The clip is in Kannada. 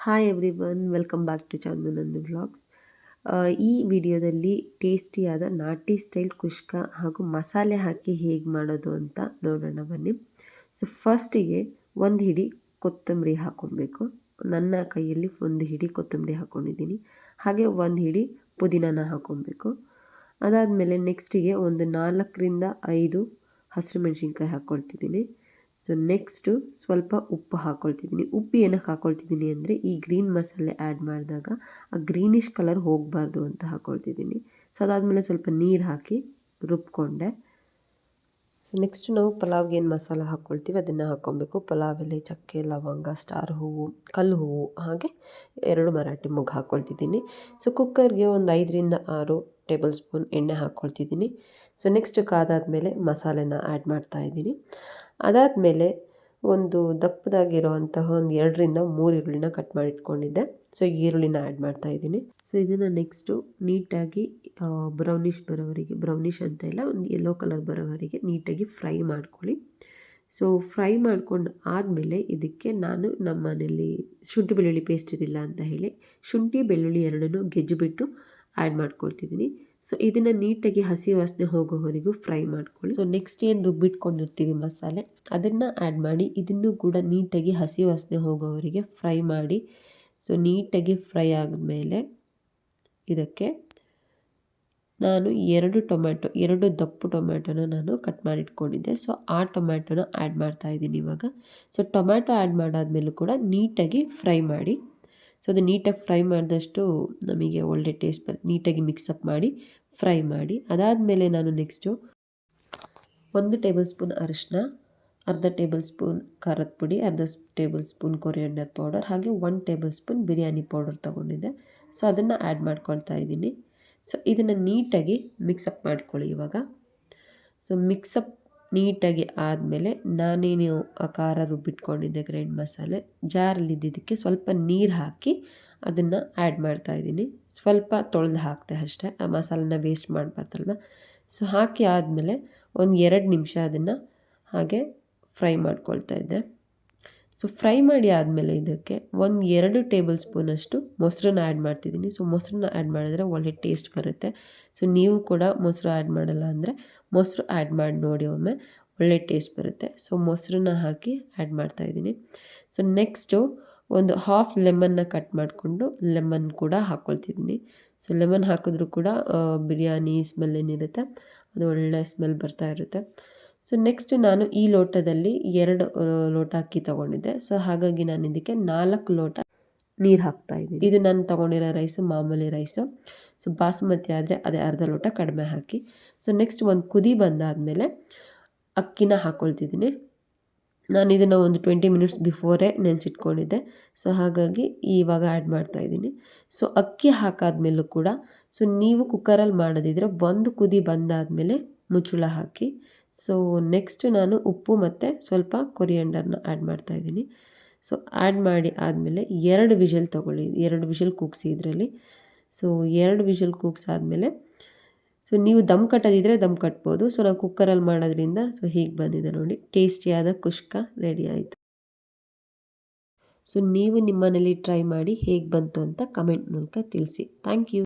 Hi every one welcome back to Chandu Nandu blogs ಈ ವಿಡಿಯೋದಲ್ಲಿ ಟೇಸ್ಟಿಯಾದ ನಾಟಿ ಸ್ಟೈಲ್ ಕುಷ್ಕ ಹಾಗೂ ಮಸಾಲೆ ಹಾಕಿ ಹೇಗೆ ಮಾಡೋದು ಅಂತ ನೋಡೋಣ ಬನ್ನಿ. ಸೊ ಫಸ್ಟಿಗೆ ಒಂದು ಹಿಡಿ ಕೊತ್ತಂಬರಿ ಹಾಕ್ಕೊಬೇಕು ನನ್ನ ಕೈಯಲ್ಲಿ ಒಂದು ಹಿಡಿ ಕೊತ್ತಂಬರಿ ಹಾಕ್ಕೊಂಡಿದ್ದೀನಿ ಹಾಗೆ ಒಂದು ಹಿಡಿ ಪುದೀನಾನ ಹಾಕ್ಕೊಬೇಕು ಅದಾದಮೇಲೆ ನೆಕ್ಸ್ಟಿಗೆ ಒಂದು ನಾಲ್ಕರಿಂದ ಐದು ಹಸಿರು ಮೆಣಸಿನ್ಕಾಯಿ ಹಾಕ್ಕೊಳ್ತಿದ್ದೀನಿ ಸೊ ನೆಕ್ಸ್ಟು ಸ್ವಲ್ಪ ಉಪ್ಪು ಹಾಕ್ಕೊಳ್ತಿದ್ದೀನಿ ಉಪ್ಪು ಏನಕ್ಕೆ ಹಾಕ್ಕೊಳ್ತಿದ್ದೀನಿ ಅಂದರೆ, ಈ ಗ್ರೀನ್ ಮಸಾಲೆ ಆ್ಯಡ್ ಮಾಡಿದಾಗ ಆ ಗ್ರೀನಿಷ್ ಕಲರ್ ಹೋಗಬಾರ್ದು ಅಂತ ಹಾಕ್ಕೊಳ್ತಿದ್ದೀನಿ ಸೊ ಅದಾದಮೇಲೆ ಸ್ವಲ್ಪ ನೀರು ಹಾಕಿ ರುಬ್ಕೊಂಡೆ. ಸೊ ನೆಕ್ಸ್ಟ್ ನಾವು ಪಲಾವ್ಗೆ ಏನು ಮಸಾಲ ಹಾಕ್ಕೊಳ್ತೀವಿ ಅದನ್ನು ಹಾಕ್ಕೊಬೇಕು ಪಲಾವ್ ಚಕ್ಕೆ, ಲವಂಗ, ಸ್ಟಾರ್ ಹೂವು, ಕಲ್ಲು ಹೂವು, ಹಾಗೆ ಎರಡು ಮರಾಠಿ ಮುಗ್ಗು ಹಾಕ್ಕೊಳ್ತಿದ್ದೀನಿ ಸೊ ಕುಕ್ಕರ್ಗೆ ಒಂದು ಐದರಿಂದ ಆರು ಟೇಬಲ್ ಸ್ಪೂನ್ ಎಣ್ಣೆ ಹಾಕ್ಕೊಳ್ತಿದ್ದೀನಿ ಸೊ ನೆಕ್ಸ್ಟ್ ಕಾದಾದಮೇಲೆ ಮಸಾಲೆನ ಆ್ಯಡ್ ಮಾಡ್ತಾಯಿದ್ದೀನಿ ಅದಾದಮೇಲೆ ಒಂದು ದಪ್ಪದಾಗಿರುವಂತಹ ಒಂದು ಎರಡರಿಂದ ಮೂರು ಈರುಳ್ಳಿನ ಕಟ್ ಮಾಡಿ ಇಟ್ಕೊಂಡಿದ್ದೆ ಸೊ ಈರುಳ್ಳಿನ ಆ್ಯಡ್ ಮಾಡ್ತಾ ಇದ್ದೀನಿ. ಸೊ ಇದನ್ನು ನೆಕ್ಸ್ಟು ನೀಟಾಗಿ ಬ್ರೌನಿಷ್ ಬರೋವರೆಗೆ ಬ್ರೌನಿಷ್ ಅಂತ ಇಲ್ಲ, ಒಂದು ಯೆಲ್ಲೋ ಕಲರ್ ಬರೋವರೆಗೆ ನೀಟಾಗಿ ಫ್ರೈ ಮಾಡ್ಕೊಳ್ಳಿ. ಸೊ ಫ್ರೈ ಮಾಡ್ಕೊಂಡು ಆದಮೇಲೆ ಇದಕ್ಕೆ ನಾನು ನಮ್ಮ ಮನೇಲಿ ಶುಂಠಿ ಬೆಳ್ಳುಳ್ಳಿ ಪೇಸ್ಟ್ ಇರಲಿಲ್ಲ ಅಂತ ಹೇಳಿ, ಶುಂಠಿ ಬೆಳ್ಳುಳ್ಳಿ ಎರಡನ್ನೂ ಗೆಜ್ಜುಬಿಟ್ಟು ಆ್ಯಡ್ ಮಾಡ್ಕೊಳ್ತಿದ್ದೀನಿ. ಸೊ ಇದನ್ನು ನೀಟಾಗಿ ಹಸಿ ವಾಸನೆ ಹೋಗೋವರೆಗೂ ಫ್ರೈ ಮಾಡ್ಕೊಳ್ಳಿ. ಸೊ ನೆಕ್ಸ್ಟ್ ಏನು ರುಬ್ಬಿಟ್ಕೊಂಡಿರ್ತೀವಿ ಮಸಾಲೆ? ಅದನ್ನು ಆ್ಯಡ್ ಮಾಡಿ, ಇದನ್ನು ಕೂಡ ನೀಟಾಗಿ ಹಸಿ ವಾಸನೆ ಹೋಗೋವರೆಗೆ ಫ್ರೈ ಮಾಡಿ. ಸೊ ನೀಟಾಗಿ ಫ್ರೈ ಆದಮೇಲೆ ಇದಕ್ಕೆ ನಾನು ಎರಡು ಟೊಮ್ಯಾಟೊ, ಎರಡು ದಪ್ಪು ಟೊಮ್ಯಾಟೊನ ನಾನು ಕಟ್ ಮಾಡಿಟ್ಕೊಂಡಿದ್ದೆ. ಸೊ ಆ ಟೊಮ್ಯಾಟೊನ ಆ್ಯಡ್ ಮಾಡ್ತಾ ಇದ್ದೀನಿ ಇವಾಗ. ಸೊ ಟೊಮ್ಯಾಟೊ ಆ್ಯಡ್ ಮಾಡಾದ್ಮೇಲೂ ಕೂಡ ನೀಟಾಗಿ ಫ್ರೈ ಮಾಡಿ. ಸೊ ಅದು ನೀಟಾಗಿ ಫ್ರೈ ಮಾಡಿದಷ್ಟು ನಮಗೆ ಒಳ್ಳೆ ಟೇಸ್ಟ್ ಬರುತ್ತೆ ನೀಟಾಗಿ ಮಿಕ್ಸಪ್ ಮಾಡಿ ಫ್ರೈ ಮಾಡಿ. ಅದಾದಮೇಲೆ ನಾನು ನೆಕ್ಸ್ಟು ಒಂದು ಟೇಬಲ್ ಸ್ಪೂನ್ ಅರಿಶಿನ ಅರ್ಧ ಟೇಬಲ್ ಸ್ಪೂನ್ ಖಾರದ ಪುಡಿ, ಅರ್ಧ ಟೇಬಲ್ ಸ್ಪೂನ್ ಕೊರಿಯಂಡರ್ ಪೌಡರ್, ಹಾಗೆ one table spoon biryani powder ತೊಗೊಂಡಿದ್ದೆ. ಸೊ ಅದನ್ನು ಆ್ಯಡ್ ಮಾಡ್ಕೊಳ್ತಾ ಇದ್ದೀನಿ. ಸೊ ಇದನ್ನು ನೀಟಾಗಿ ಮಿಕ್ಸಪ್ ಮಾಡ್ಕೊಳ್ಳಿ ಇವಾಗ. ಸೊ ಮಿಕ್ಸಪ್ ನೀಟಾಗಿ ಆದಮೇಲೆ ನಾನೇನು ಆ ಖಾರ ರುಬ್ಬಿಟ್ಕೊಂಡಿದ್ದೆ ಗ್ರೈಂಡ್ ಮಸಾಲೆ ಜಾರಲ್ಲಿ ಇದ್ದಿದ್ದಕ್ಕೆ ಸ್ವಲ್ಪ ನೀರು ಹಾಕಿ ಅದನ್ನು ಆ್ಯಡ್ ಮಾಡ್ತಾಯಿದ್ದೀನಿ ಸ್ವಲ್ಪ ತೊಳೆದು ಹಾಕ್ತೆ ಅಷ್ಟೇ. ಆ ಮಸಾಲನ ವೇಸ್ಟ್ ಮಾಡಬಾರ್ದಲ್ವ? ಸೊ ಹಾಕಿ ಆದಮೇಲೆ ಒಂದು ಎರಡು ನಿಮಿಷ ಅದನ್ನು ಹಾಗೆ ಫ್ರೈ ಮಾಡ್ಕೊಳ್ತಾ ಇದ್ದೆ. ಸೊ ಫ್ರೈ ಮಾಡಿ ಆದಮೇಲೆ ಇದಕ್ಕೆ ಒಂದು ಎರಡು ಟೇಬಲ್ ಸ್ಪೂನಷ್ಟು ಮೊಸರನ್ನ ಆ್ಯಡ್ ಮಾಡ್ತಿದ್ದೀನಿ. ಸೊ ಮೊಸರನ್ನ ಆ್ಯಡ್ ಮಾಡಿದ್ರೆ ಒಳ್ಳೆ ಟೇಸ್ಟ್ ಬರುತ್ತೆ. ಸೊ ನೀವು ಕೂಡ ಮೊಸರು ಆ್ಯಡ್ ಮಾಡಲ್ಲ ಅಂದರೆ ಮೊಸರು ಆ್ಯಡ್ ಮಾಡಿ ನೋಡಿ ಒಮ್ಮೆ ಒಳ್ಳೆ ಟೇಸ್ಟ್ ಬರುತ್ತೆ. ಸೊ ಮೊಸರನ್ನ ಹಾಕಿ ಆ್ಯಡ್ ಮಾಡ್ತಾಯಿದ್ದೀನಿ ಸೊ ನೆಕ್ಸ್ಟು ಒಂದು ಹಾಫ್ ಲೆಮನ್ನ ಕಟ್ ಮಾಡಿಕೊಂಡು ಲೆಮನ್ ಕೂಡ ಹಾಕ್ಕೊಳ್ತಿದ್ದೀನಿ ಸೊ ಲೆಮನ್ ಹಾಕಿದ್ರೂ ಕೂಡ ಬಿರಿಯಾನಿ ಸ್ಮೆಲ್ ಏನಿರುತ್ತೆ, ಅದು ಒಳ್ಳೆ ಸ್ಮೆಲ್ ಬರ್ತಾ ಇರುತ್ತೆ. ಸೊ ನೆಕ್ಸ್ಟ್ ನಾನು ಈ ಲೋಟದಲ್ಲಿ ಎರಡು ಲೋಟ ಅಕ್ಕಿ ತಗೊಂಡಿದ್ದೆ. ಸೊ ಹಾಗಾಗಿ ನಾನು ಇದಕ್ಕೆ ನಾಲ್ಕು ಲೋಟ ನೀರು ಹಾಕ್ತಾ ಇದ್ದೀನಿ. ಇದು ನಾನು ತೊಗೊಂಡಿರೋ ರೈಸು ಮಾಮೂಲಿ ರೈಸು ಸೊ ಬಾಸುಮತಿ ಆದರೆ ಅದೇ ಅರ್ಧ ಲೋಟ ಕಡಿಮೆ ಹಾಕಿ. ಸೊ ನೆಕ್ಸ್ಟ್ ಒಂದು ಕುದಿ ಬಂದಾದಮೇಲೆ ಅಕ್ಕಿನ ಹಾಕ್ಕೊಳ್ತಿದ್ದೀನಿ ನಾನು ಇದನ್ನು ಒಂದು ಟ್ವೆಂಟಿ ಮಿನಿಟ್ಸ್ ಬಿಫೋರೇ ನೆನೆಸಿಟ್ಕೊಂಡಿದ್ದೆ. ಸೊ ಹಾಗಾಗಿ ಇವಾಗ ಆ್ಯಡ್ ಮಾಡ್ತಾಯಿದ್ದೀನಿ ಸೊ ಅಕ್ಕಿ ಹಾಕಾದ ಮೇಲೂ ಕೂಡ ಸೊ ನೀವು ಕುಕ್ಕರಲ್ಲಿ ಮಾಡೋದಿದ್ರೆ ಒಂದು ಕುದಿ ಬಂದಾದಮೇಲೆ ಮುಚ್ಚಳ ಹಾಕಿ. ಸೊ ನೆಕ್ಸ್ಟ್ ನಾನು ಉಪ್ಪು ಮತ್ತು ಸ್ವಲ್ಪ ಕೊರಿಯಂಡರ್ನ ಆ್ಯಡ್ ಮಾಡ್ತಾಯಿದ್ದೀನಿ ಸೊ ಆ್ಯಡ್ ಮಾಡಿ ಆದಮೇಲೆ ಎರಡು ವಿಷಲ್ ತೊಗೊಳ್ಳಿ. ಎರಡು ವಿಷಲ್ ಕೂಗಿಸಿ ಇದರಲ್ಲಿ. ಸೊ ಎರಡು ವಿಷಲ್ ಕೂಗ್ಸಾದ್ಮೇಲೆ ಸೊ ನೀವು ದಮ್ ಕಟ್ಟೋದಿದ್ರೆ ದಮ್ ಕಟ್ಬೋದು. ಸೊ ನಾವು ಕುಕ್ಕರಲ್ಲಿ ಮಾಡೋದ್ರಿಂದ ಸೊ ಹೀಗೆ ಬಂದಿದೆ ನೋಡಿ. ಟೇಸ್ಟಿಯಾದ ಕುಷ್ಕ ರೆಡಿ ಆಯಿತು. ಸೊ ನೀವು ನಿಮ್ಮನೇಲಿ ಟ್ರೈ ಮಾಡಿ ಹೇಗೆ ಬಂತು ಅಂತ ಕಮೆಂಟ್ ಮೂಲಕ ತಿಳಿಸಿ. Thank you